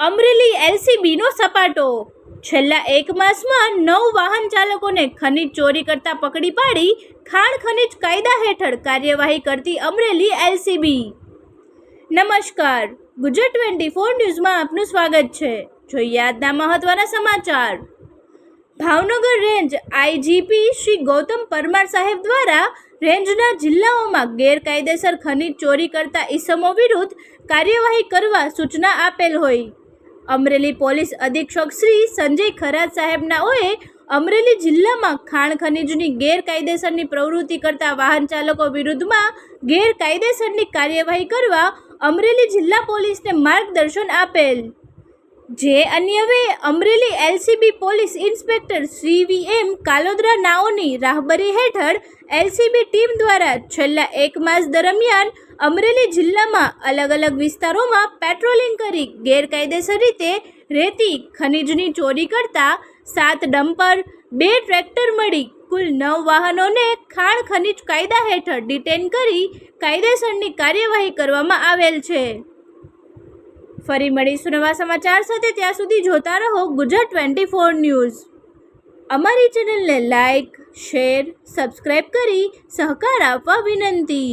અમરેલી એલસીબીનો સપાટો. છેલ્લા એક માસમાં નવ વાહન ચાલકોને ખનીજ ચોરી કરતા પકડી પાડી ખાણ ખનીજ કાયદા હેઠળ કાર્યવાહી કરતી અમરેલી એલસીબી. નમસ્કાર, ગુજરાત ટ્વેન્ટી ફોર ન્યૂઝમાં આપનું સ્વાગત છે. જોઈએ આજના મહત્વના સમાચાર. ભાવનગર રેન્જ આઈજીપી શ્રી ગૌતમ પરમાર સાહેબ દ્વારા રેન્જના જિલ્લાઓમાં ગેરકાયદેસર ખનીજ ચોરી કરતા ઈસમો વિરુદ્ધ કાર્યવાહી કરવા સૂચના આપેલ હોય. અમરેલી પોલીસ અધિક્ષક શ્રી સંજય ખરાત સાહેબનાઓએ અમરેલી જિલ્લામાં ખાણ ખનીજની ગેરકાયદેસરની પ્રવૃત્તિ કરતા વાહન ચાલકો વિરુદ્ધમાં ગેરકાયદેસરની કાર્યવાહી કરવા અમરેલી જિલ્લા પોલીસને માર્ગદર્શન આપેલ. જે anyway Amreli LCB police inspector Shri V M Kalodara નાઓની રાહબરી હેઠળ એલસીબી ટીમ દ્વારા છેલ્લા એક માસ દરમિયાન અમરેલી જિલ્લામાં અલગ અલગ વિસ્તારોમાં પેટ્રોલિંગ કરી ગેરકાયદેસર રીતે રેતી ખનીજની ચોરી કરતા સાત ડમ્પર, બે ટ્રેક્ટર મળી કુલ નવ વાહનોને ખાણ ખનીજ કાયદા હેઠળ ડિટેન કરી કાયદેસરની કાર્યવાહી કરવામાં આવેલ છે. ફરી મળીશું નવા સમાચાર સાથે, ત્યાં સુધી જોતા રહો ગુજરાત ટ્વેન્ટી ફોર ન્યૂઝ. અમારી ચેનલને લાઈક શેર સબસ્ક્રાઈબ કરી સહકાર આપવા વિનંતી.